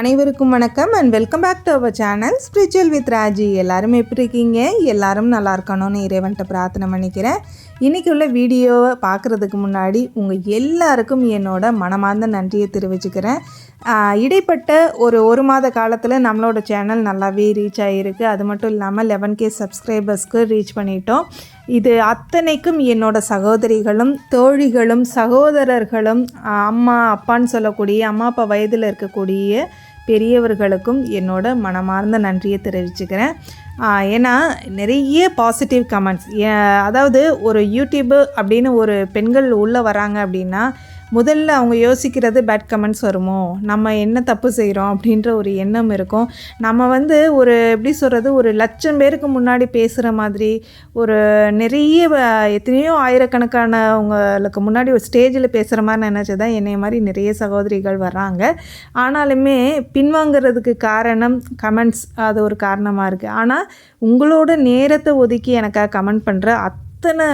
அனைவருக்கும் வணக்கம் and welcome back to our channel spiritual with Raji எல்லாரும் எப்படி இருக்கீங்க? எல்லாரும் நல்லா இருக்கணும்னு இறைவன்ட்ட பிரார்த்தனை பண்ணிக்கிறேன். இன்றைக்கி உள்ள வீடியோவை பார்க்குறதுக்கு முன்னாடி உங்கள் எல்லாருக்கும் என்னோட மனமார்ந்த நன்றியை தெரிவிச்சுக்கிறேன். இடைப்பட்ட ஒரு ஒரு மாத காலத்தில் நம்மளோட சேனல் நல்லாவே ரீச் ஆகிருக்கு அது மட்டும் இல்லாமல் லெவன் கே சப்ஸ்கிரைபர்ஸ்க்கு ரீச் பண்ணிட்டோம். இது அத்தனைக்கும் என்னோட சகோதரிகளும் தோழிகளும் சகோதரர்களும் அம்மா அப்பான்னு சொல்லக்கூடிய அம்மா அப்பா வயதில் இருக்கக்கூடிய பெரியவர்களுக்கும் என்னோட மனமார்ந்த நன்றியை தெரிவிச்சுக்கிறேன். ஏன்னா நிறைய பாசிட்டிவ் கமெண்ட்ஸ் அதாவது ஒரு யூடியூபு அப்படின்னு ஒரு பெண்கள் உள்ளே வராங்க அப்படின்னா முதல்ல அவங்க யோசிக்கிறது பேட் கமெண்ட்ஸ் வருமோ? நம்ம என்ன தப்பு செய்கிறோம் அப்படின்ற ஒரு எண்ணம் இருக்கும். நம்ம வந்து ஒரு எப்படி சொல்கிறது ஒரு லட்சம் பேருக்கு முன்னாடி பேசுகிற மாதிரி ஒரு நிறைய எத்தனையோ ஆயிரக்கணக்கானவங்களுக்கு முன்னாடி ஒரு ஸ்டேஜில் பேசுகிற மாதிரி நினச்சி தான் என்னை மாதிரி நிறைய சகோதரிகள் வர்றாங்க. ஆனாலுமே பின்வாங்கிறதுக்கு காரணம் கமெண்ட்ஸ் அது ஒரு காரணமாக இருக்குது ஆனால் உங்களோட நேரத்தை ஒதுக்கி எனக்காக கமெண்ட் பண்ணுற அத் அத்தனை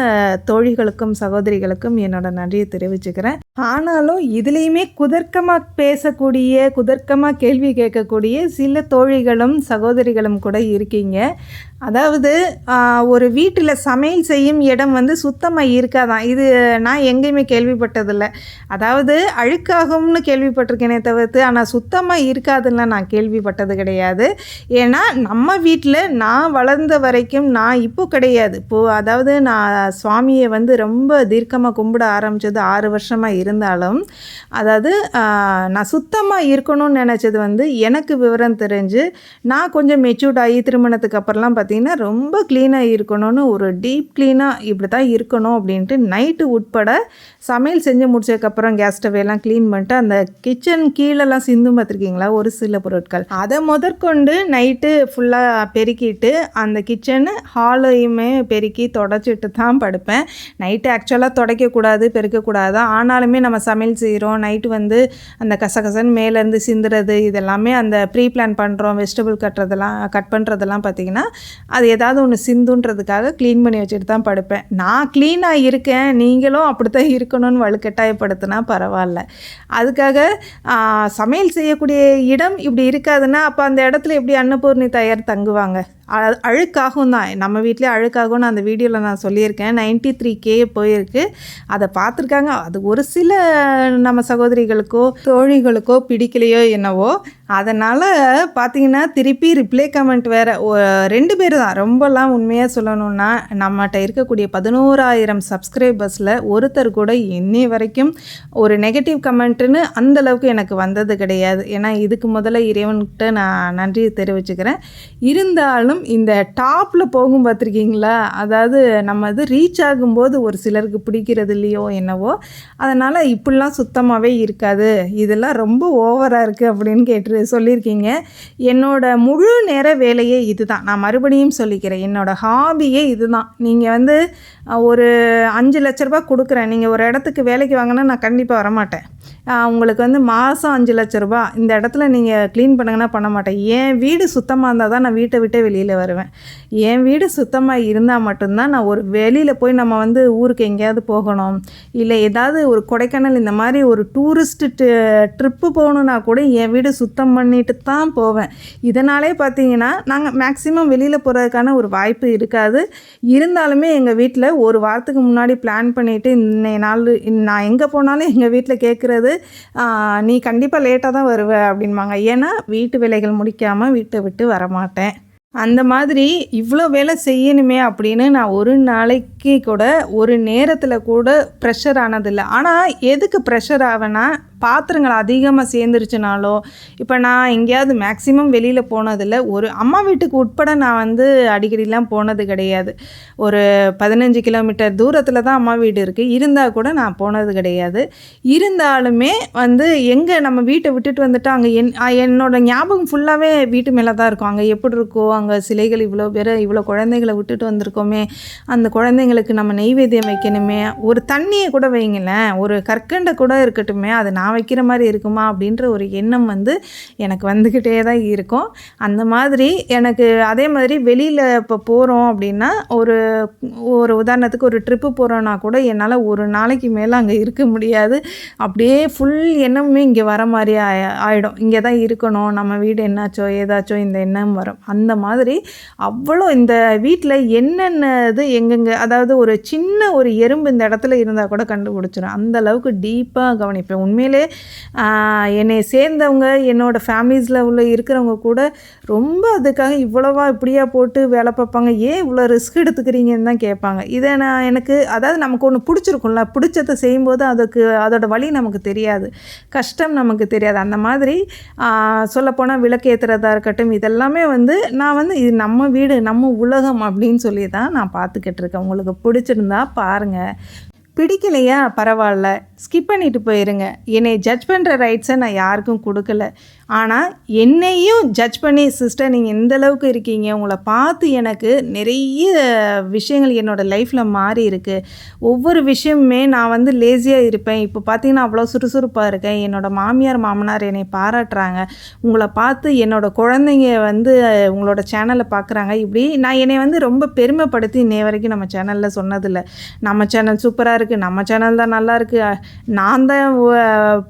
தோழிகளுக்கும் சகோதரிகளுக்கும் என்னோட நன்றியை தெரிவிச்சுக்கிறேன். ஆனாலும் இதுலேயுமே குதர்க்கமாக பேசக்கூடிய குதர்க்கமாக கேள்வி கேட்கக்கூடிய சில தோழிகளும் சகோதரிகளும் கூட இருக்கீங்க. அதாவது ஒரு வீட்டில் சமையல் செய்யும் இடம் வந்து சுத்தமாக இருக்காதான். இது நான் எங்கேயுமே கேள்விப்பட்டதில்லை. அதாவது அழுக்காகும்னு கேள்விப்பட்டிருக்கேனே தவிர்த்து ஆனால் சுத்தமாக இருக்காதுன்னு நான் கேள்விப்பட்டது கிடையாது. ஏன்னா நம்ம வீட்டில் நான் வளர்ந்த வரைக்கும் நான் இப்போ கிடையாது. இப்போது அதாவது நான் சுவாமியை வந்து ரொம்ப தீர்க்கமாக கும்பிட ஆரம்பித்தது ஆறு வருஷமாக இருந்தாலும் அதாவது நான் சுத்தமாக இருக்கணும்னு நினச்சது வந்து எனக்கு விவரம் தெரிஞ்சு நான் கொஞ்சம் மெச்சூர்ட் ஆகி திருமணத்துக்கு அப்புறம்லாம் பார்த்தீங்கன்னா ரொம்ப க்ளீனாக இருக்கணும்னு ஒரு டீப் க்ளீனாக இப்படி தான் இருக்கணும் அப்படின்ட்டு நைட்டு உட்பட சமையல் செஞ்சு முடிச்சதுக்கப்புறம் கேஸ் ஸ்டவ் எல்லாம் க்ளீன் பண்ணிட்டு அந்த கிச்சன் கீழெல்லாம் சிந்தும் பார்த்துருக்கீங்களா? ஒரு சில பொருட்கள். அதை முதற்கொண்டு நைட்டு ஃபுல்லாக பெருக்கிட்டு அந்த கிச்சனு ஹாலையுமே பெருக்கி தொடச்சிட்டு தான் படுப்பேன். நைட்டு ஆக்சுவலாக துடைக்கக்கூடாது பெருக்கக்கூடாது? ஆனாலுமே நம்ம சமையல் செய்கிறோம் நைட்டு வந்து அந்த கசகசன்னு மேலேருந்து சிந்துறது இதெல்லாமே அந்த ப்ரீ பிளான் பண்ணுறோம் வெஜிடபிள் கட்டுறதெல்லாம் கட் பண்ணுறதெல்லாம் பார்த்தீங்கன்னா அது ஏதாவது ஒன்று சிந்துன்றதுக்காக க்ளீன் பண்ணி வச்சுட்டு தான் படுப்பேன். நான் க்ளீனாக இருக்கேன். நீங்களும் அப்படி தான் இருக்கணும்னு வலுக்கட்டாயப்படுத்தினா பரவாயில்ல. அதுக்காக சமையல் செய்யக்கூடிய இடம் இப்படி இருக்காதுன்னா அப்போ அந்த இடத்துல எப்படி அன்னபூர்ணி தயார் தங்குவாங்க? அழுக்காகும் தான் நம்ம வீட்டிலே அழுக்காகும்னு அந்த வீடியோவில் நான் சொல்லியிருக்கேன். 93k த்ரீ கே போயிருக்கு. அதை பார்த்துருக்காங்க அது ஒரு சில நம்ம சகோதரிகளுக்கோ தோழிகளுக்கோ பிடிக்கலையோ என்னவோ அதனால் பார்த்தீங்கன்னா திருப்பி ரிப்ளை கமெண்ட் வேறு. ரெண்டு பேர் தான். ரொம்பலாம் உண்மையாக சொல்லணும்னா நம்மகிட்ட இருக்கக்கூடிய பதினோராயிரம் சப்ஸ்கிரைபர்ஸில் ஒருத்தர் கூட இன்னி வரைக்கும் ஒரு நெகட்டிவ் கமெண்ட்டுன்னு அந்தளவுக்கு எனக்கு வந்தது கிடையாது. ஏன்னா இதுக்கு முதல்ல இறைவன்கிட்ட நான் நன்றி தெரிவிச்சுக்கிறேன். இருந்தாலும் இந்த டாப்பில் போகும் பார்த்துருக்கீங்களா? அதாவது நம்ம இது ரீச் ஆகும்போது ஒரு சிலருக்கு பிடிக்கிறது இல்லையோ என்னவோ அதனால் இப்படிலாம் சுத்தமாகவே இருக்காது. இதெல்லாம் ரொம்ப ஓவராக இருக்குது அப்படின்னு கேட்டு சொல்லியிருக்கீங்க. என்னோட முழு நேர வேலையே இதுதான். நான் மறுபடியும் சொல்லிக்கிறேன். என்னோட ஹாபியே இதுதான். நீங்கள் வந்து ஒரு அஞ்சு லட்ச ரூபா கொடுக்குறேன். நீங்கள் ஒரு இடத்துக்கு வேலைக்கு வாங்கினா நான் கண்டிப்பாக வரமாட்டேன். உங்களுக்கு வந்து மாதம் அஞ்சு லட்ச ரூபா இந்த இடத்துல நீங்கள் க்ளீன் பண்ணுங்கன்னா பண்ண மாட்டேன். என் வீடு சுத்தமாக இருந்தால் தான் நான் வீட்டை விட்டே வெளியில் வருவேன். என் வீடு சுத்தமாக இருந்தால் மட்டும்தான் நான் ஒரு வெளியில் போய் நம்ம வந்து ஊருக்கு எங்கேயாவது போகணும். இல்லை ஏதாவது ஒரு கொடைக்கானல் இந்த மாதிரி ஒரு டூரிஸ்ட்டு ட்ரிப்பு போகணுன்னா கூட என் வீடு சுத்தம் பண்ணிட்டு தான் போவேன். இதனாலே பார்த்தீங்கன்னா நாங்கள் மேக்ஸிமம் வெளியில் போகிறதுக்கான ஒரு வாய்ப்பு இருக்காது. இருந்தாலுமே எங்கள் வீட்டில் ஒரு வாரத்துக்கு முன்னாடி பிளான் பண்ணிவிட்டு இன்னைய நாள் நான் எங்கே போனாலும் எங்கள் வீட்டில் கேட்குறது நீ கண்டிப்பாக லேட்டாக தான் வருவ அப்படின்பாங்க. ஏன்னா வீட்டு வேலைகள் முடிக்காமல் வீட்டை விட்டு வரமாட்டேன். அந்த மாதிரி இவ்வளோ வேலை செய்யணுமே அப்படின்னு நான் ஒரு நாளைக்கு கூட ஒரு நேரத்தில் கூட ப்ரெஷர் ஆனதில்லை. ஆனால் எதுக்கு ப்ரெஷர் ஆவேன்னா பாத்திரங்கள் அதிகமாக சேர்ந்துருச்சுனாலோ இப்போ நான் எங்கேயாவது மேக்ஸிமம் வெளியில் போனதில்லை. ஒரு அம்மா வீட்டுக்கு உட்பட நான் வந்து அடிக்கடிலாம் போனது கிடையாது. ஒரு பதினஞ்சு கிலோமீட்டர் தூரத்தில் தான் அம்மா வீடு இருக்குது இருந்தால் கூட நான் போனது கிடையாது. இருந்தாலுமே வந்து எங்கே நம்ம வீட்டை விட்டுட்டு வந்துட்டு அங்கே என் என்னோட ஞாபகம் ஃபுல்லாகவே வீட்டு மேலே தான் இருக்கும். அங்கே எப்படி இருக்கோ அங்கே சிலைகள் இவ்வளோ பேர் இவ்வளோ குழந்தைகளை விட்டுட்டு வந்திருக்கோமே அந்த குழந்தைங்களுக்கு நம்ம நெய்வேத்தியம் வைக்கணுமே. ஒரு தண்ணியை கூட வைங்களேன் ஒரு கற்கண்டை கூட இருக்கட்டுமே அது நான் நான் வைக்கிற மாதிரி இருக்குமா அப்படின்ற ஒரு எண்ணம் வந்து எனக்கு வந்துக்கிட்டே தான் இருக்கும். அந்த மாதிரி எனக்கு அதே மாதிரி வெளியில் இப்போ போகிறோம் அப்படின்னா ஒரு ஒரு உதாரணத்துக்கு ஒரு ட்ரிப்பு போகிறோன்னா கூட என்னால் ஒரு நாளைக்கு மேலே அங்கே இருக்க முடியாது. அப்படியே ஃபுல் எண்ணமுமே இங்கே வர மாதிரி ஆய ஆகிடும் இங்கே தான் இருக்கணும். நம்ம வீடு என்னாச்சோ ஏதாச்சோ இந்த எண்ணம் வரும். அந்த மாதிரி அவ்வளோ இந்த வீட்டில் என்னென்ன இது எங்கெங்கே அதாவது ஒரு சின்ன ஒரு எறும்பு இந்த இடத்துல இருந்தால் கூட கண்டுபிடிச்சிடும் அந்த அளவுக்கு டீப்பாக கவனிப்பேன். உண்மையிலே என்னை சேர்ந்தவங்க என்னோடய ஃபேமிலிஸில் உள்ள இருக்கிறவங்க கூட ரொம்ப அதுக்காக இவ்வளோவா இப்படியா போட்டு வேலை பார்ப்பாங்க. ஏன் இவ்வளோ ரிஸ்க் எடுத்துக்கிறீங்கன்னு தான் கேட்பாங்க. இதை நான் எனக்கு அதாவது நமக்கு ஒன்று பிடிச்சிருக்கும்ல பிடிச்சதை செய்யும்போது அதுக்கு அதோட வழி நமக்கு தெரியாது. கஷ்டம் நமக்கு தெரியாது. அந்த மாதிரி சொல்லப்போனால் விளக்கு ஏற்றுறதா இருக்கட்டும் இதெல்லாமே வந்து நான் வந்து இது நம்ம வீடு நம்ம உலகம் அப்படின்னு சொல்லி தான் நான் பார்த்துக்கிட்டு இருக்கேன். உங்களுக்கு பிடிச்சிருந்தா பாருங்கள் பிடிக்கலையா? பரவாயில்ல. ஸ்கிப் பண்ணிட்டு போயிருங்க. என்னை ஜட்ஜ் பண்ணுற ரைட்ஸை நான் யாருக்கும் கொடுக்கல. ஆனால் என்னையும் ஜட்ஜ் பண்ணி சிஸ்டர் நீங்கள் எந்த அளவுக்கு இருக்கீங்க? உங்களை பார்த்து எனக்கு நிறைய விஷயங்கள் என்னோடய லைஃப்பில் மாறி இருக்குது ஒவ்வொரு விஷயமுமே நான் வந்து லேசியாக இருப்பேன். இப்போ பார்த்தீங்கன்னா அவ்வளோ சுறுசுறுப்பாக இருக்கேன். என்னோடய மாமியார் மாமனார் என்னை பாராட்டுறாங்க. உங்களை பார்த்து என்னோடய குழந்தைங்க வந்து உங்களோட சேனலை பார்க்குறாங்க இப்படி நான் என்னை வந்து ரொம்ப பெருமைப்படுத்தி இன்னை வரைக்கும் நம்ம சேனலில் சொன்னதில்லை. நம்ம சேனல் சூப்பராக இருக்குது நம்ம சேனல் தான் நல்லா இருக்குது நான் தான்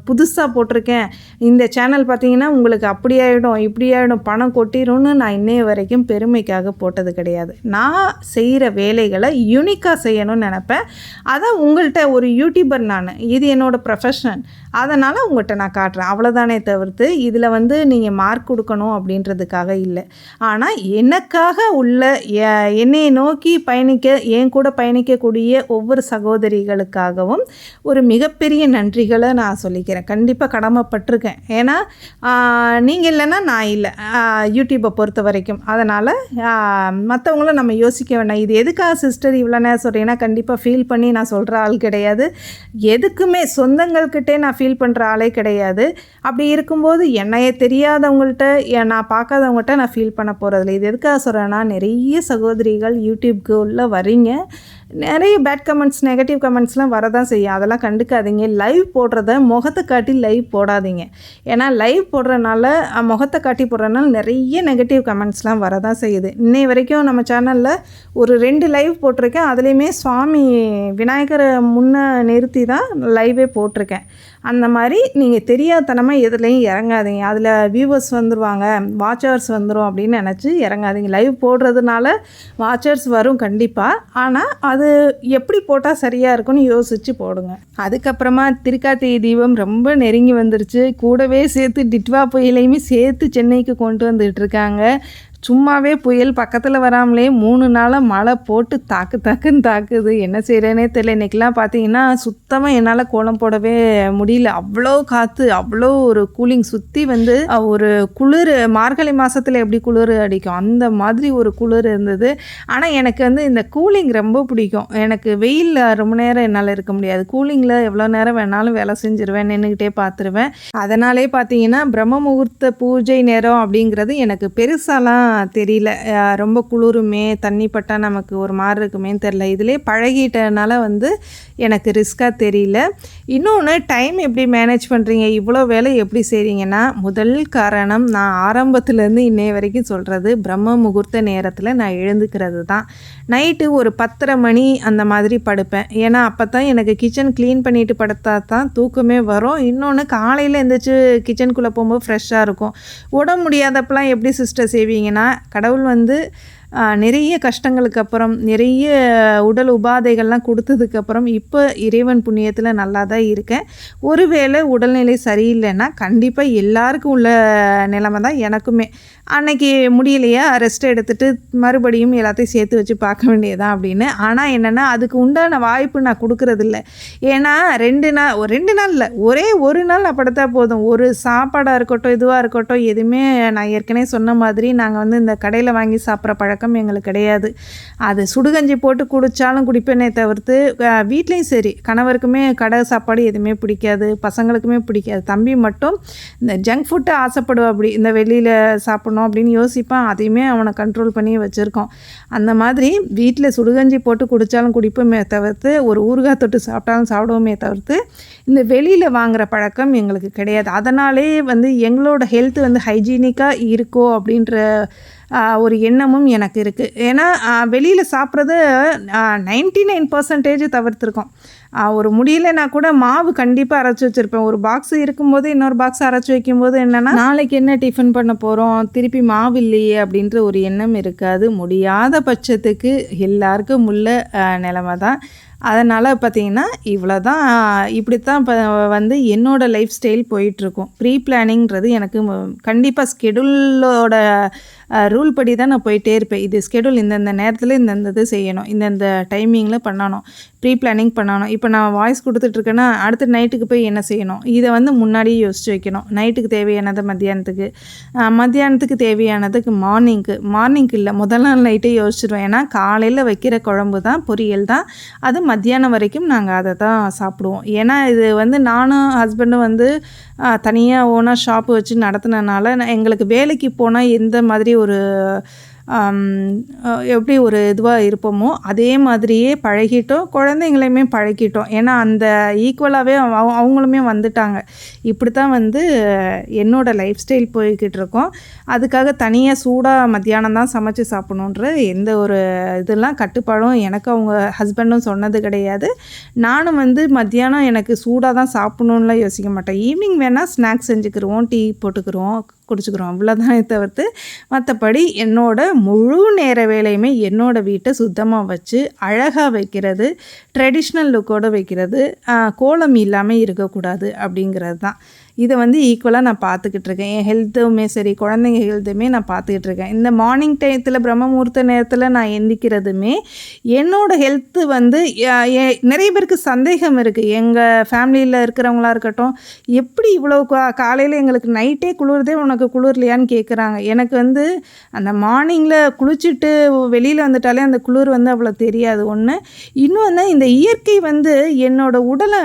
புதுசாக போட்டிருக்கேன். இந்த சேனல் பார்த்தீங்கன்னா உங்களுக்கு அப்படி ஆகிடும் இப்படி ஆகிடும் பணம் கொட்டிடும்னு நான் இன்னைய வரைக்கும் பெருமைக்காக போட்டது கிடையாது. நான் செய்கிற வேலைகளை யூனிக்காக செய்யணும்னு நினப்பேன். அதான் உங்கள்கிட்ட ஒரு யூடியூபர் நான். இது என்னோடய ப்ரொஃபஷன் அதனால் உங்கள்கிட்ட நான் காட்டுறேன். அவ்வளோதானே தவிர்த்து இதில் வந்து நீங்கள் மார்க் கொடுக்கணும் அப்படின்றதுக்காக இல்லை. ஆனால் எனக்காக உள்ள என்னை என்னையை நோக்கி பயணிக்க என் கூட பயணிக்கக்கூடிய ஒவ்வொரு சகோதரிகளுக்காகவும் ஒரு மிகப்பெரிய நன்றிகளை நான் சொல்லிக்கிறேன். கண்டிப்பாக கடமைப்பட்டிருக்கேன். ஏன்னா நீங்கள் இல்லைன்னா நான் இல்லை. யூடியூப்பை பொறுத்த வரைக்கும். அதனால் மற்றவங்களும் நம்ம யோசிக்க வேண்டாம். இது எதுக்காக சிஸ்டர் இவ்வளோ நேரம் சொல்கிறீங்கன்னா கண்டிப்பாக ஃபீல் பண்ணி நான் சொல்கிற ஆள் கிடையாது. எதுக்குமே சொந்தங்கள்கிட்டே நான் ஃபீல் பண்ணுற ஆளே கிடையாது. அப்படி இருக்கும்போது என்னைய தெரியாதவங்கள்ட்ட நான் பார்க்காதவங்கள்ட்ட நான் ஃபீல் பண்ண போகிறதில்ல இது எதுக்காக சொல்கிறேன்னா நிறைய சகோதரிகள் யூடியூப்க்கு உள்ளே வரீங்க நிறைய பேட் கமெண்ட்ஸ் நெகட்டிவ் கமெண்ட்ஸ்லாம் வரதான் செய்யும். அதெல்லாம் கண்டுக்காதீங்க. லைவ் போடுறத முகத்தை காட்டி லைவ் போடாதீங்க. ஏன்னா லைவ் போடுறனால முகத்தை காட்டி போடுறனால நிறைய நெகட்டிவ் கமெண்ட்ஸ்லாம் வரதான் செய்யுது. இன்னை வரைக்கும் நம்ம சேனலில் ஒரு ரெண்டு லைவ் போட்டிருக்கேன். அதுலேயுமே சுவாமி விநாயகரை முன்ன நிறுத்தி தான் லைவே போட்டிருக்கேன். அந்த மாதிரி நீங்கள் தெரியாதனமாக எதுலேயும் இறங்காதீங்க. அதில் வியூவர்ஸ் வந்துடுவாங்க வாட்சர்ஸ் வந்துடும் அப்படின்னு நினச்சி இறங்காதீங்க. லைவ் போடுறதுனால வாட்சர்ஸ் வரும் கண்டிப்பாக ஆனால் அது எப்படி போட்டால் சரியாக இருக்கும்னு யோசித்து போடுங்க. அதுக்கப்புறமா திருக்கார்த்திகை தீபம் ரொம்ப நெருங்கி வந்துருச்சு. கூடவே சேர்த்து டிட்வா புயலையுமே சேர்த்து சென்னைக்கு கொண்டு வந்துட்டு இருக்காங்க. சும்மாவே புயல் பக்கத்தில் வராமலே மூணு நாளாக மழை போட்டு தாக்கு தாக்குன்னு தாக்குது. என்ன செய்கிறேனே தெரியல. இன்றைக்கெலாம் பார்த்தீங்கன்னா சுத்தமாக என்னால் கோலம் போடவே முடியல. அவ்வளோ காற்று அவ்வளோ ஒரு கூலிங் சுற்றி வந்து ஒரு குளிர் மார்கழி மாதத்தில் எப்படி குளிர் அடிக்கும்? அந்த மாதிரி ஒரு குளிர் இருந்தது. ஆனால் எனக்கு வந்து இந்த கூலிங் ரொம்ப பிடிக்கும். எனக்கு வெயிலில் ரொம்ப நேரம் என்னால் இருக்க முடியாது. கூலிங்கில் எவ்வளோ நேரம் வேணாலும் வேலை செஞ்சுருவேன் நின்றுக்கிட்டே பார்த்துருவேன் அதனாலே பார்த்தீங்கன்னா பிரம்ம முகூர்த்த பூஜை நேரம் அப்படிங்கிறது எனக்கு பெருசாலாம் தெரியல. ரொம்ப குளிருமே தண்ணி பட்டால் நமக்கு ஒரு மாதிரி இருக்குமேன்னு தெரில இதிலே பழகிட்டனால வந்து எனக்கு ரிஸ்க்காக தெரியல. இன்னொன்று டைம் எப்படி மேனேஜ் பண்ணுறீங்க இவ்வளோ வேலை எப்படி செய்கிறீங்கன்னா முதல் காரணம் நான் ஆரம்பத்துலேருந்து இன்னைய வரைக்கும் சொல்கிறது பிரம்ம முகூர்த்த நேரத்தில் நான் எழுந்துக்கிறது தான். நைட்டு ஒரு பத்தரை மணி அந்த மாதிரி படுப்பேன். ஏன்னா அப்போ தான் எனக்கு கிச்சன் க்ளீன் பண்ணிட்டு படுத்தா தான் தூக்கமே வரும். இன்னொன்று காலையில் எழுந்திரிச்சு கிச்சனுக்குள்ளே போகும்போது ஃப்ரெஷ்ஷாக இருக்கும். உடம்பு முடியாதப்பெல்லாம் எப்படி சிஸ்டர் செய்வீங்கன்னா கடவுள் வந்து நிறைய கஷ்டங்களுக்கு அப்புறம் நிறைய உடல் உபாதைகள்லாம் கொடுத்ததுக்கப்புறம் இப்போ இறைவன் புண்ணியத்தில் நல்லா தான் இருக்கேன். ஒருவேளை உடல்நிலை சரியில்லைன்னா கண்டிப்பாக எல்லாருக்கும் உள்ள நிலைமை தான் எனக்குமே. அன்னைக்கு முடியலையா? ரெஸ்ட் எடுத்துகிட்டு மறுபடியும் எல்லாத்தையும் சேர்த்து வச்சு பார்க்க வேண்டியதான் அப்படின்னு. ஆனால் என்னென்னா அதுக்கு உண்டான வாய்ப்பு நான் கொடுக்கறதில்ல. ஏன்னா ரெண்டு நாள் ஒரு ரெண்டு நாள் இல்லை ஒரே ஒரு நாள் நான் படுத்தா போதும். ஒரு சாப்பாடாக இருக்கட்டும் இதுவாக இருக்கட்டும் எதுவுமே நான் ஏற்கனவே சொன்ன மாதிரி நாங்கள் வந்து இந்த கடையில் வாங்கி சாப்பிட்ற பழக்கம் பழக்கம் எங்களுக்கு கிடையாது. அது சுடுகஞ்சி போட்டு குடித்தாலும் குடிப்பேனே தவிர்த்து வீட்லேயும் சரி. கணவருக்குமே கடை சாப்பாடு எதுவுமே பிடிக்காது. பசங்களுக்குமே பிடிக்காது. தம்பி மட்டும் இந்த ஜங்க் ஃபுட்டு ஆசைப்படுவா அப்படி இந்த வெளியில் சாப்பிடணும் அப்படின்னு யோசிப்பான். அதையுமே அவனை கண்ட்ரோல் பண்ணி வச்சுருக்கோம் அந்த மாதிரி வீட்டில் சுடுகஞ்சி போட்டு குடித்தாலும் குடிப்போமே தவிர்த்து ஒரு ஊறுகாய் தொட்டு சாப்பிட்டாலும் சாப்பிடுவோமே தவிர்த்து இந்த வெளியில் வாங்குகிற பழக்கம் எங்களுக்கு கிடையாது. அதனாலே வந்து எங்களோட ஹெல்த் வந்து ஹைஜீனிக்காக இருக்கோ அப்படின்ற ஒரு எண்ணமும் எனக்கு இருக்குது ஏன்னா வெளியில் சாப்பிட்றது நைன்டி நைன் பர்சன்டேஜ் தவிர்த்துருக்கோம். ஒரு முடியலனா கூட மாவு கண்டிப்பாக அரைச்சி வச்சுருப்பேன். ஒரு பாக்ஸ் இருக்கும்போது இன்னொரு பாக்ஸ் அரைச்சி வைக்கும்போது என்னென்னா நாளைக்கு என்ன டிஃபன் பண்ண போகிறோம் திருப்பி மாவு இல்லையே அப்படின்ற ஒரு எண்ணம் இருக்காது. முடியாத பட்சத்துக்கு எல்லாருக்கும் உள்ள நிலமை தான் அதனால் பார்த்தீங்கன்னா இவ்வளோ தான் இப்படி தான் இப்போ வந்து என்னோடய லைஃப் ஸ்டைல் போயிட்டுருக்கும். ப்ரீ பிளானிங்கிறது எனக்கு கண்டிப்பாக ஸ்கெடியூலோட ரூல் படி தான் நான் போயிட்டே இருப்பேன். இது ஸ்கெடியூல் இந்தந்த நேரத்தில் இந்தந்த இது செய்யணும் இந்தந்த டைமிங்கில் பண்ணணும் ப்ரீ பிளானிங் பண்ணணும். இப்போ நான் வாய்ஸ் கொடுத்துட்ருக்கேன்னா அடுத்த நைட்டுக்கு போய் என்ன செய்யணும்? இதை வந்து முன்னாடியே யோசிச்சு வைக்கணும். நைட்டுக்கு தேவையானது மத்தியானத்துக்கு மத்தியானத்துக்கு தேவையானதுக்கு மார்னிங்க்கு மார்னிங்க்கு இல்லை முதல் நாள் நைட்டே யோசிச்சிருவேன். ஏன்னா காலையில் வைக்கிற குழம்பு தான் பொரியல் தான். அது மத்தியானம் வரைக்கும் நாங்கள் அதை தான் சாப்பிடுவோம். ஏன்னா இது வந்து நானும் ஹஸ்பண்டும் வந்து தனியாக ஓனாக ஷாப்பு வச்சு நடத்துனனால நான் எங்களுக்கு வேலைக்கு போனால் எந்த மாதிரி ஒரு எப்படி ஒரு இதுவாக இருப்போமோ அதே மாதிரியே பழகிட்டோம் குழந்தைங்களையுமே பழகிட்டோம். ஏன்னா அந்த ஈக்குவலாகவே அவங்களுமே வந்துட்டாங்க. இப்படி தான் வந்து என்னோடய லைஃப் ஸ்டைல் போய்கிட்டு இருக்கோம் அதுக்காக தனியாக சூடாக மத்தியானம் தான் சமைச்சு சாப்பிடணுன்ற எந்த ஒரு இதெல்லாம் கட்டுப்பாடும் எனக்கு அவங்க ஹஸ்பண்டும் சொன்னது கிடையாது. நானும் வந்து மத்தியானம் எனக்கு சூடாக தான் சாப்பிடணுன்னுலாம் யோசிக்க மாட்டேன். ஈவினிங் வேணால் ஸ்நாக்ஸ் செஞ்சுக்கிருவோம் டீ போட்டுக்கிருவோம் குடிச்சுக்கிறோம். அவ்வளோதானே தவிர்த்து மற்றபடி என்னோட முழு நேர வேலையுமே என்னோட வீட்டை சுத்தமாக வச்சு அழகாக வைக்கிறது ட்ரெடிஷ்னல் லுக்கோடு வைக்கிறது கோலம் இல்லாமல் இருக்கக்கூடாது அப்படிங்கிறது தான் இதை வந்து ஈக்குவலாக நான் பார்த்துக்கிட்டு இருக்கேன் என் ஹெல்த்துமே சரி குழந்தைங்க ஹெல்த்துமே நான் பார்த்துக்கிட்டு இருக்கேன் இந்த மார்னிங் டயத்தில் பிரம்மமுகூர்த்த நேரத்தில் நான் எந்திக்கிறதுமே என்னோடய ஹெல்த்து வந்து நிறைய பேருக்கு சந்தேகம் இருக்குது எங்கள் ஃபேமிலியில் இருக்கிறவங்களா இருக்கட்டும் எப்படி இவ்வளோ காலையில் எங்களுக்கு நைட்டே குளிருதே உனக்கு குளிர்லையான்னு கேட்குறாங்க எனக்கு வந்து அந்த மார்னிங்கில் குளிச்சுட்டு வெளியில் வந்துட்டாலே அந்த குளிர் வந்து அவ்வளோ தெரியாது. ஒன்று இன்னும் இந்த இயற்கை வந்து என்னோடய உடலை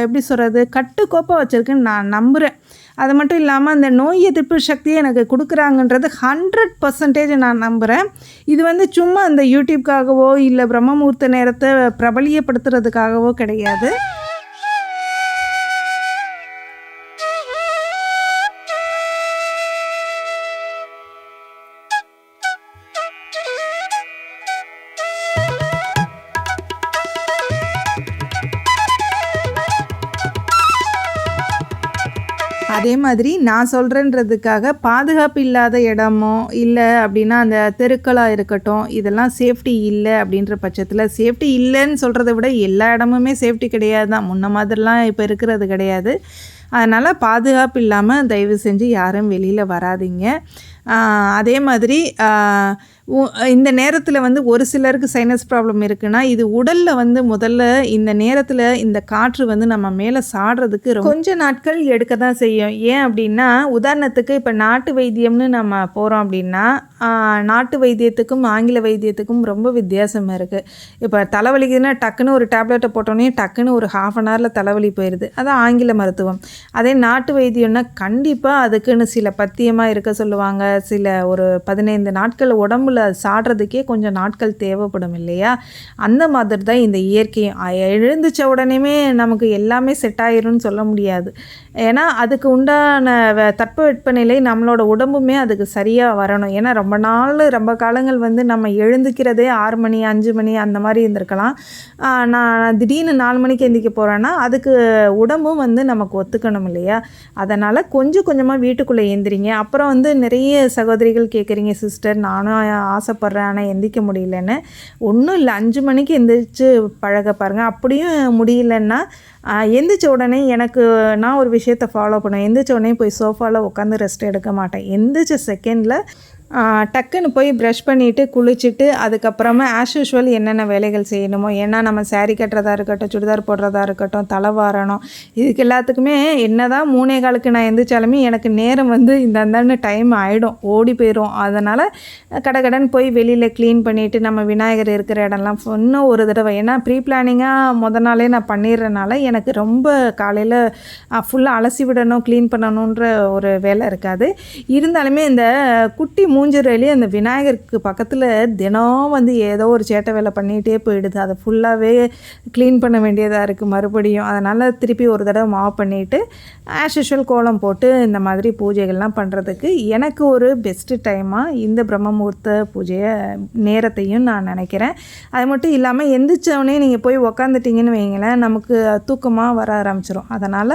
எப்படி சொல்கிறது கட்டுக்கோப்பாக வச்சுருக்குன்னு நான் நம்புகிறேன் அது மட்டும் இல்லாமல் அந்த நோய் எதிர்ப்பு சக்தியை எனக்கு கொடுக்குறாங்கன்றது ஹண்ட்ரட் பர்சன்டேஜ் நான் நம்புகிறேன் இது வந்து சும்மா அந்த யூடியூப்காகவோ இல்லை பிரம்மமூர்த்த நேரத்தை பிரபலியப்படுத்துறதுக்காகவோ கிடையாது. அதே மாதிரி நான் சொல்கிறேன்றதுக்காக பாதுகாப்பு இல்லாத இடமோ இல்லை அப்படின்னா அந்த தெருக்களாக இருக்கட்டும் இதெல்லாம் சேஃப்டி இல்லை அப்படின்ற பட்சத்தில் சேஃப்டி இல்லைன்னு சொல்கிறத விட எல்லா இடமுமே சேஃப்டி கிடையாது தான் முன்ன மாதிரிலாம் இப்போ இருக்கிறது கிடையாது. அதனால் பாதுகாப்பு இல்லாமல் தயவு செஞ்சு யாரும் வெளியில் வராதீங்க. அதே மாதிரி இந்த நேரத்தில் வந்து ஒரு சிலருக்கு சைனஸ் ப்ராப்ளம் இருக்குன்னா இது உடலில் வந்து முதல்ல இந்த நேரத்தில் இந்த காற்று வந்து நம்ம மேலே சாடுறதுக்கு கொஞ்ச நாட்கள் எடுக்க தான் செய்யும். ஏன் அப்படின்னா உதாரணத்துக்கு இப்போ நாட்டு வைத்தியம்னு நம்ம போகிறோம் அப்படின்னா நாட்டு வைத்தியத்துக்கும் ஆங்கில வைத்தியத்துக்கும் ரொம்ப வித்தியாசம் இருக்குது இப்போ தலைவலிக்குதுன்னா டக்குன்னு ஒரு டேப்லெட்டை போட்டோன்னே டக்குன்னு ஒரு ஹாஃப் அன் ஹவரில் தலைவலி போயிடுது அதான் ஆங்கில மருத்துவம். அதே நாட்டு வைத்தியம்னா கண்டிப்பாக அதுக்குன்னு சில பத்தியமாக இருக்க சொல்லுவாங்க. சில ஒரு பதினைந்து நாட்கள் உடம்புல சாடுறதுக்கே கொஞ்சம் நாட்கள் தேவைப்படும் இல்லையா? அந்த மாதிரி தான் இந்த இயற்கையும் எழுந்துச்ச உடனேமே நமக்கு எல்லாமே செட் ஆயிரும்னு சொல்ல முடியாது. ஏன்னா அதுக்கு உண்டான வ- தட்பவெப்பநிலை நம்மளோட உடம்புமே அதுக்கு சரியாக வரணும். ஏன்னா ரொம்ப நாள் ரொம்ப காலங்கள் வந்து நம்ம எழுந்துக்கிறதே ஆறு மணி அஞ்சு மணி அந்த மாதிரி இருந்திருக்கலாம். நான் திடீர்னு நாலு மணிக்கு எந்திரிக்க போகிறேன்னா அதுக்கு உடம்பும் வந்து நமக்கு ஒத்துக்கணும் இல்லையா? அதனால் கொஞ்சம் கொஞ்சமாக வீட்டுக்குள்ளே எந்திரிங்க அப்புறம் வந்து நிறைய சகோதரிகள் கேட்குறீங்க சிஸ்டர் நானும் ஆசைப்பட்றேன் ஆனால் எந்திரிக்க முடியலன்னு. ஒன்றும் இல்லை. அஞ்சு மணிக்கு எந்திரிச்சு பழக பாருங்கள் அப்படியும் முடியலன்னா எந்திரிச்ச உடனே எனக்கு நான் ஒரு விஷயம் விஷயத்தை ஃபாலோ பண்ணுவேன் எந்திரிச்ச உடனே போய் சோஃபாவில் உட்காந்து ரெஸ்ட் எடுக்க மாட்டேன். எந்திரிச்ச செகண்டில் டக்குன்னு போய் ப்ரஷ் பண்ணிவிட்டு குளிச்சுட்டு அதுக்கப்புறமா ஆஸ் யூஷுவல் என்னென்ன வேலைகள் செய்யணுமோ ஏன்னா நம்ம சேரீ கட்டுறதா இருக்கட்டும் சுடிதார் போடுறதா இருக்கட்டும் தலை வாரணும் இதுக்கு எல்லாத்துக்குமே என்ன தான் மூணே காலுக்கு நான் எந்திரிச்சாலுமே எனக்கு நேரம் வந்து இந்த அந்தாண்டு டைம் ஆகிடும் ஓடி போயிடும் அதனால் கடகடன் போய் வெளியில் க்ளீன் பண்ணிவிட்டு நம்ம விநாயகர் இருக்கிற இடம்லாம் இன்னும் ஒரு தடவை ஏன்னா ப்ரீ பிளானிங்காக முத நாளே நான் பண்ணிடுறனால எனக்கு ரொம்ப காலையில் ஃபுல்லாக அலசி விடணும் க்ளீன் பண்ணணுன்ற ஒரு வேலை இருக்காது. இருந்தாலுமே இந்த குட்டி மூஞ்சிரலி அந்த விநாயகருக்கு பக்கத்தில் தினம் வந்து ஏதோ ஒரு சேட்டை வேலை பண்ணிகிட்டே போயிடுது. அதை ஃபுல்லாகவே க்ளீன் பண்ண வேண்டியதாக இருக்குது மறுபடியும். அதனால் திருப்பி ஒரு தடவை மாவு பண்ணிவிட்டு ஆஸ் யூஷுவல் கோலம் போட்டு இந்த மாதிரி பூஜைகள்லாம் பண்ணுறதுக்கு எனக்கு ஒரு பெஸ்ட்டு டைமாக இந்த பிரம்ம முகூர்த்த பூஜையை நேரத்தையும் நான் நினைக்கிறேன். அது மட்டும் இல்லாமல் எந்திரிச்சவொடனே நீங்கள் போய் உக்காந்துட்டீங்கன்னு வைங்களேன் நமக்கு தூக்கமாக வர ஆரம்பிச்சிடும் அதனால்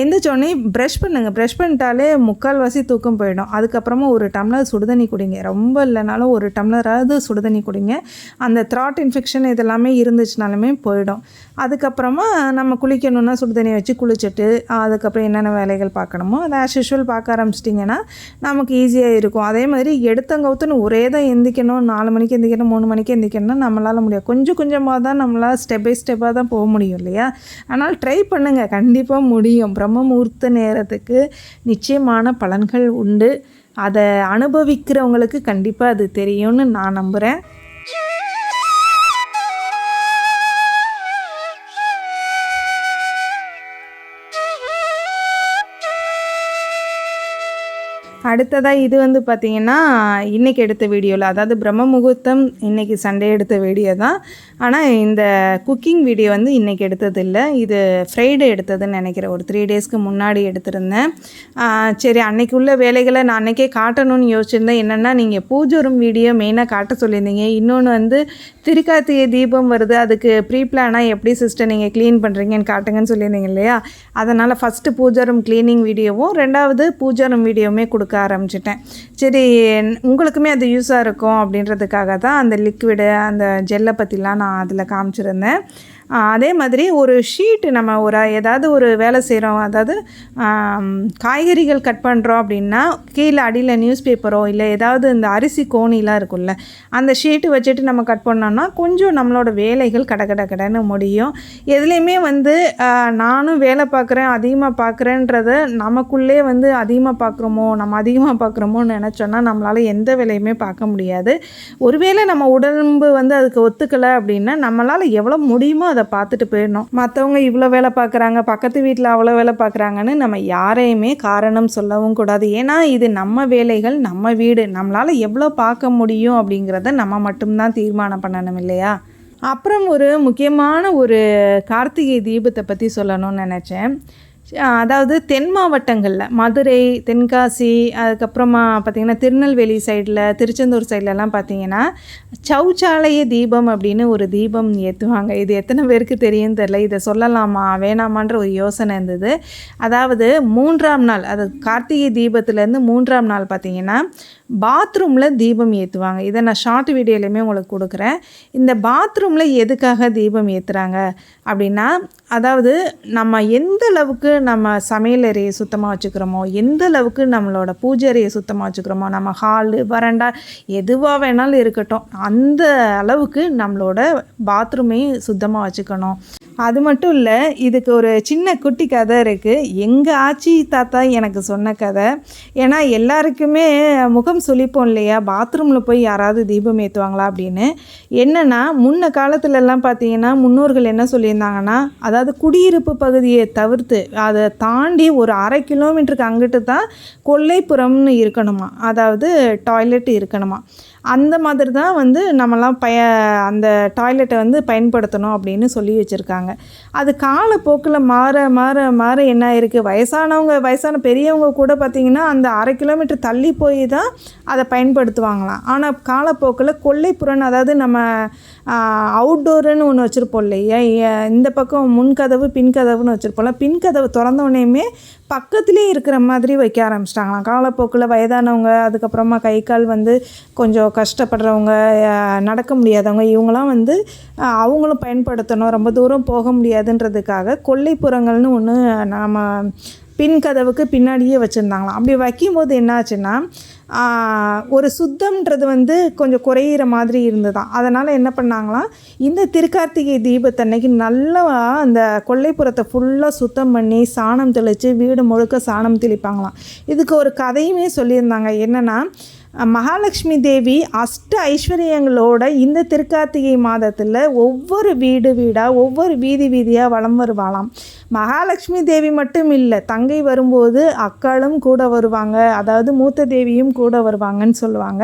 எந்திரிச்சோடனே ப்ரஷ் பண்ணுங்கள் ப்ரஷ் பண்ணிட்டாலே முக்கால்வாசி தூக்கம் போயிடும். அதுக்கப்புறமா ஒரு டம்ளர் சுடுதண்ணி குடிங்க. ரொம்ப இல்லைனாலும் ஒரு டம்ளராவது சுடுதண்ணி குடிங்க. அந்த த்ராட் இன்ஃபெக்ஷன் இதெல்லாமே இருந்துச்சுனாலுமே போயிடும். அதுக்கப்புறமா நம்ம குளிக்கணுன்னா சுடுதண்ணி வச்சு குளிச்சுட்டு அதுக்கப்புறம் என்னென்ன வேலைகள் பார்க்கணுமோ அதை ஆஸ் யூஷுவல் பார்க்க ஆரம்பிச்சிட்டிங்கன்னா நமக்கு ஈஸியாக இருக்கும். அதே மாதிரி எடுத்தங்கவுத்துன்னு ஒரே தான் எந்திக்கணும். நாலு மணிக்கு எந்திக்கணும் மூணு மணிக்கு எந்திக்கணும்னா நம்மளால் முடியாது. கொஞ்சம் கொஞ்சமாக தான் நம்மளால் ஸ்டெப் பை ஸ்டெப்பாக தான் போக முடியும் இல்லையா? அதனால் ட்ரை பண்ணுங்கள் கண்டிப்பாக முடியும். பிரம்மமூர்த்த நேரத்துக்கு நிச்சயமான பலன்கள் உண்டு. அதை அனுபவிக்கிறவங்களுக்கு கண்டிப்பாக அது தெரியும்னு நான் நம்புகிறேன் அடுத்ததாக இது வந்து பார்த்திங்கன்னா இன்றைக்கி எடுத்த வீடியோவில் அதாவது பிரம்ம முகூர்த்தம் இன்றைக்கி சண்டே எடுத்த வீடியோ தான். ஆனால் இந்த குக்கிங் வீடியோ வந்து இன்றைக்கி எடுத்தது இல்லை. இது ஃப்ரைடே எடுத்ததுன்னு நினைக்கிறேன். ஒரு த்ரீ டேஸ்க்கு முன்னாடி எடுத்திருந்தேன். சரி அன்றைக்கி உள்ள வேலைகளை நான் அன்றைக்கே காட்டணும்னு யோசிச்சிருந்தேன். என்னென்னா நீங்கள் பூஜை ரூம் வீடியோ மெயினாக காட்ட சொல்லியிருந்தீங்க. இன்னொன்று வந்து திருக்கார்த்திகை தீபம் வருது. அதுக்கு ப்ரீ பிளானாக எப்படி சிஸ்டர் நீங்கள் க்ளீன் பண்ணுறீங்கன்னு காட்டுங்கன்னு சொல்லியிருந்தீங்க இல்லையா? அதனால் ஃபஸ்ட்டு பூஜை ரூம் க்ளீனிங் வீடியோவும் ரெண்டாவது பூஜை ரூம் வீடியோவுமே கொடுக்க ஆரம்பிச்சிட்டேன். சரி உங்களுக்குமே அது யூஸாக இருக்கும் அப்படின்றதுக்காக தான் அந்த லிக்விடு அந்த ஜெல்லை பற்றிலாம் நான் அதில் காமிச்சிருந்தேன். அதே மாதிரி ஒரு ஷீட்டு நம்ம ஒரு ஏதாவது ஒரு வேலை செய்கிறோம் அதாவது காய்கறிகள் கட் பண்ணுறோம் அப்படின்னா கீழே அடியில் நியூஸ் பேப்பரோ இல்லை ஏதாவது இந்த அரிசி கோணிலாம் இருக்கும்ல அந்த ஷீட்டு வச்சுட்டு நம்ம கட் பண்ணோம்னா கொஞ்சம் நம்மளோட வேலைகள் கட கட கடன்னு முடியும். எதுலேயுமே வந்து நானும் வேலை பார்க்குறேன் அதிகமாக பார்க்குறேன்றத நமக்குள்ளே வந்து அதிகமாக பார்க்குறோமோ நம்ம அதிகமாக பார்க்குறோமோன்னு நினச்சோன்னா நம்மளால் எந்த வேலையுமே பார்க்க முடியாது. ஒருவேளை நம்ம உடம்பு வந்து அதுக்கு ஒத்துக்கலை அப்படின்னா நம்மளால் எவ்வளோ முடியுமோ அதை பார்த்துட்டு போயிடணும். மற்றவங்க இவ்வளோ வேலை பார்க்குறாங்க பக்கத்து வீட்டில் அவ்வளோ வேலை பார்க்குறாங்கன்னு நம்ம யாரையுமே காரணம் சொல்லவும் கூடாது. ஏன்னா இது நம்ம வேலைகள் நம்ம வீடு. நம்மளால் எவ்வளோ பார்க்க முடியும் அப்படிங்கிறத நம்ம மட்டும்தான் தீர்மானம் பண்ணணும் இல்லையா? அப்புறம் ஒரு முக்கியமான ஒரு கார்த்திகை தீபத்தை பற்றி சொல்லணும்னு நினச்சேன். அதாவது தென் மாவட்டங்களில் மதுரை தென்காசி அதுக்கப்புறமா பார்த்திங்கன்னா திருநெல்வேலி சைடில் திருச்செந்தூர் சைட்லலாம் பார்த்தீங்கன்னா சௌச்சாலய தீபம் அப்படின்னு ஒரு தீபம் ஏற்றுவாங்க இது எத்தனை பேருக்கு தெரியும் தெரில இதை சொல்லலாமா வேணாமான்ற ஒரு யோசனை இருந்தது. அதாவது மூன்றாம் நாள் அது கார்த்திகை தீபத்துலேருந்து மூன்றாம் நாள் பார்த்தீங்கன்னா பாத்ரூமில் தீபம் ஏற்றுவாங்க இதை நான் ஷார்ட் வீடியோலையுமே உங்களுக்கு கொடுக்குறேன். இந்த பாத்ரூமில் எதுக்காக தீபம் ஏற்றுறாங்க அப்படின்னா அதாவது நம்ம எந்த அளவுக்கு நம்ம சமையல் அறையை சுத்தமாக வச்சுக்கிறோமோ? எந்த அளவுக்கு நம்மளோட பூஜை அறையை சுத்தமாக வச்சுக்கிறோமோ? நம்ம ஹாலு வரண்டா எதுவாக வேணாலும் இருக்கட்டும். அந்த அளவுக்கு நம்மளோட பாத்ரூமையும் சுத்தமாக வச்சுக்கணும். அது மட்டும் இல்லை இதுக்கு ஒரு சின்ன குட்டி கதை இருக்குது எங்கள் ஆச்சி தாத்தா எனக்கு சொன்ன கதை. ஏன்னா எல்லாருக்குமே முகம் சொல்லிப்போம் இல்லையா? பாத்ரூமில் போய் யாராவது தீபம் ஏற்றுவாங்களா அப்படின்னு. என்னென்னா முன்ன காலத்துலலாம் பார்த்தீங்கன்னா முன்னோர்கள் என்ன சொல்லியிருந்தாங்கன்னா அதாவது குடியிருப்பு பகுதியை தவிர்த்து அதை தாண்டி ஒரு அரை கிலோமீட்டருக்கு அங்கிட்டு தான் கொல்லைப்புறம்னு இருக்கணுமா? அதாவது டாய்லெட் இருக்கணுமா? அந்த மாதிரி தான் வந்து நம்மலாம் பய அந்த டாய்லெட்டை வந்து பயன்படுத்தணும் அப்படின்னு சொல்லி வச்சுருக்காங்க. அது காலப்போக்கில் மாற மாற மாற என்ன இருக்குது வயசானவங்க வயசான பெரியவங்க கூட பார்த்திங்கன்னா அந்த அரை கிலோமீட்டர் தள்ளி போய் தான் அதை பயன்படுத்துவாங்களாம். ஆனால் காலப்போக்கில் கொல்லைப்புறன் அதாவது நம்ம அவுட்டோருன்னு ஒன்று வச்சுருப்போம் இல்லையா? இந்த பக்கம் முன்கதவு பின்கதவுன்னு வச்சுருப்போம்ல. பின்கதவு திறந்தோடனேயுமே பக்கத்துலேயே இருக்கிற மாதிரி வைக்க ஆரம்பிச்சிட்டாங்களாம். காலப்போக்கில் வயதானவங்க அதுக்கப்புறமா கை கால் வந்து கொஞ்சம் கஷ்டப்படுறவங்க நடக்க முடியாதவங்க இவங்களாம் வந்து அவங்களும் பயன்படுத்தணும். ரொம்ப தூரம் போக முடியாதுன்றதுக்காக கொல்லைப்புறங்கள்னு ஒன்று நாம் பின் கதவுக்கு பின்னாடியே வச்சுருந்தாங்களாம். அப்படி வைக்கும்போது என்னாச்சுன்னா ஒரு சுத்தம்ன்றது வந்து கொஞ்சம் குறையிற மாதிரி இருந்ததாம். அதனால் என்ன பண்ணாங்களாம் இந்த திருக்கார்த்திகை தீபத்தன்னைக்கு நல்லா அந்த கொல்லைப்புறத்தை ஃபுல்லாக சுத்தம் பண்ணி சாணம் தெளித்து வீடு முழுக்க சாணம் தெளிப்பாங்களாம். இதுக்கு ஒரு கதையுமே சொல்லியிருந்தாங்க. என்னென்னா மகாலட்சுமி தேவி அஷ்ட ஐஸ்வர்யங்களோட இந்த திருக்கார்த்திகை மாதத்தில் ஒவ்வொரு வீடு வீடாக ஒவ்வொரு வீதி வீதியாக வலம் வருவாளாம். மகாலட்சுமி தேவி மட்டும் இல்லை தங்கை வரும்போது அக்காளும் கூட வருவாங்க. அதாவது மூத்த தேவியும் கூட வருவாங்கன்னு சொல்லுவாங்க.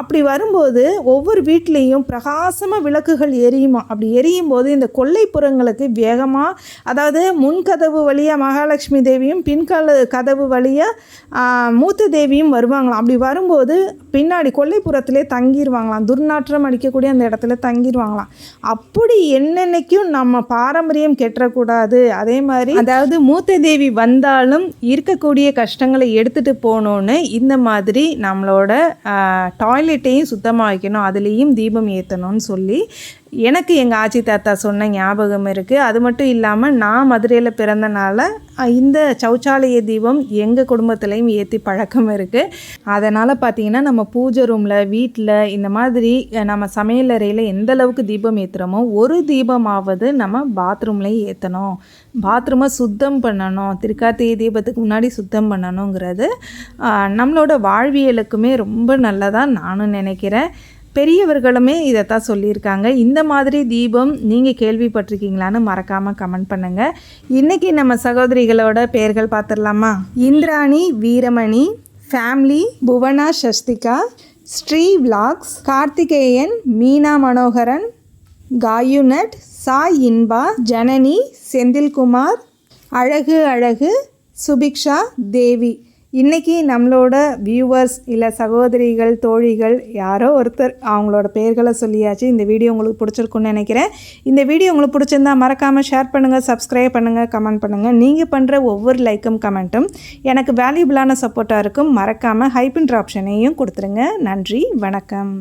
அப்படி வரும்போது ஒவ்வொரு வீட்லேயும் பிரகாசமாக விளக்குகள் எரியுமா? அப்படி எரியும் போது இந்த கொல்லைப்புறங்களுக்கு வேகமாக அதாவது முன்கதவு வழியாக மகாலட்சுமி தேவியும் பின்கல கதவு வழியாக மூத்த தேவியும் வருவாங்களாம். அப்படி வரும்போது பின்னாடி கொல்லைப்புறத்திலே தங்கிடுவாங்களாம் துர்நாற்றம் அடிக்கக்கூடிய அந்த இடத்துல தங்கிடுவாங்களாம் அப்படி என்னென்னைக்கும் நம்ம பாரம்பரியம் கெட்டக்கூடாது. அதே மாதிரி அதாவது மூத்த தேவி வந்தாலும் இருக்கக்கூடிய கஷ்டங்களை எடுத்துகிட்டு போகணுன்னு இந்த மாதிரி நம்மளோட டாய்லெட்டையும் சுத்தமாக வைக்கணும் அதுலேயும் தீபம் ஏற்றணும்னு சொல்லி எனக்கு எங்கள் ஆச்சி தாத்தா சொன்ன ஞாபகம் இருக்குது அது மட்டும் இல்லாமல் நான் மதுரையில் பிறந்தனால இந்த சௌச்சாலய தீபம் எங்கள் குடும்பத்துலேயும் ஏற்றி பழக்கம் இருக்குது அதனால் பார்த்திங்கன்னா நம்ம பூஜை ரூமில் வீட்டில் இந்த மாதிரி நம்ம நம்ம சமையலறையில் எந்த அளவுக்கு தீபம் ஏற்றுறோமோ ஒரு தீபமாவது நம்ம பாத்ரூம்லேயும் ஏற்றணும் பாத்ரூமை சுத்தம் பண்ணணும். திருக்கார்த்திகை தீபத்துக்கு முன்னாடி சுத்தம் பண்ணணுங்கிறது நம்மளோட வாழ்வியலுக்குமே ரொம்ப நல்லதாக நானும் நினைக்கிறேன். பெரியவர்களுமே இதைத்தான் சொல்லியிருக்காங்க. இந்த மாதிரி தீபம் நீங்கள் கேள்விப்பட்டிருக்கீங்களான்னு மறக்காமல் கமெண்ட் பண்ணுங்கள் இன்றைக்கி நம்ம சகோதரிகளோட பெயர்கள் பார்த்துடலாமா? இந்திராணி வீரமணி ஃபேமிலி புவனா சஸ்திகா ஸ்ரீ விலாக்ஸ் கார்த்திகேயன் மீனா மனோகரன் காயுனட் சாய் இன்பா ஜனனி செந்தில்குமார் அழகு அழகு சுபிக்ஷா தேவி. இன்றைக்கி நம்மளோட வியூவர்ஸ் இல்லை சகோதரிகள் தோழிகள் யாரோ ஒருத்தர் அவங்களோட பெயர்களை சொல்லியாச்சு. இந்த வீடியோ உங்களுக்கு பிடிச்சிருக்குன்னு நினைக்கிறேன். இந்த வீடியோ உங்களுக்கு பிடிச்சிருந்தா மறக்காமல் ஷேர் பண்ணுங்கள் சப்ஸ்கிரைப் பண்ணுங்கள் கமெண்ட் பண்ணுங்கள் நீங்கள் பண்ணுற ஒவ்வொரு லைக்கும் கமெண்ட்டும் எனக்கு வேல்யூபிளான சப்போர்ட்டாக இருக்கும். மறக்காமல் ஹைப்பின்ற ஆப்ஷனையும் கொடுத்துருங்க. நன்றி வணக்கம்.